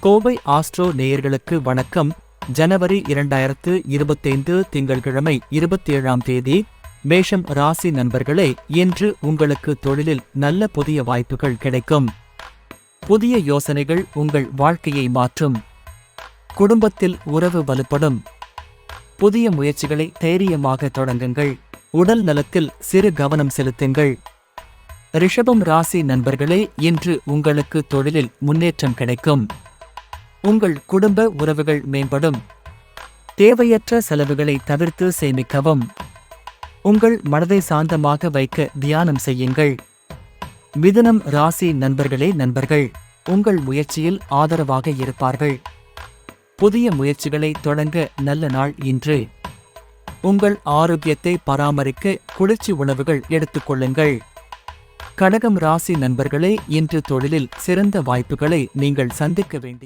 Kovai astro நேயர்களுக்கு வணக்கம். ஜனவரி இரண்டாயிரத்து இருபத்தைந்து திங்கட்கிழமை இருபத்தி ஏழாம் தேதி மேஷம் ராசி நண்பர்களே இன்று உங்களுக்கு தொழிலில் நல்ல புதிய வாய்ப்புகள் கிடைக்கும். புதிய யோசனைகள் உங்கள் வாழ்க்கையை மாற்றும். குடும்பத்தில் உறவு வலுப்படும். புதிய முயற்சிகளை தைரியமாக தொடங்குங்கள். உடல் நலத்தில் சிறு கவனம் செலுத்துங்கள். ரிஷபம் ராசி நண்பர்களே இன்று உங்களுக்கு தொழிலில் முன்னேற்றம் கிடைக்கும். உங்கள் குடும்ப உறவுகள் மேம்படும். தேவையற்ற செலவுகளை தவிர்த்து சேமிக்கவும். உங்கள் மனதை சாந்தமாக வைக்க தியானம் செய்யுங்கள். மிதுனம் ராசி நண்பர்களே நண்பர்கள் உங்கள் முயற்சியில் ஆதரவாக இருப்பார்கள். புதிய முயற்சிகளை தொடங்க நல்ல நாள் இன்று. உங்கள் ஆரோக்கியத்தை பராமரிக்க குளிர்ச்சி உணவுகள் எடுத்துக்கொள்ளுங்கள் கடகம் ராசி நண்பர்களே இன்று தொழிலில் சிறந்த வாய்ப்புகளை நீங்கள் சந்திக்க வேண்டி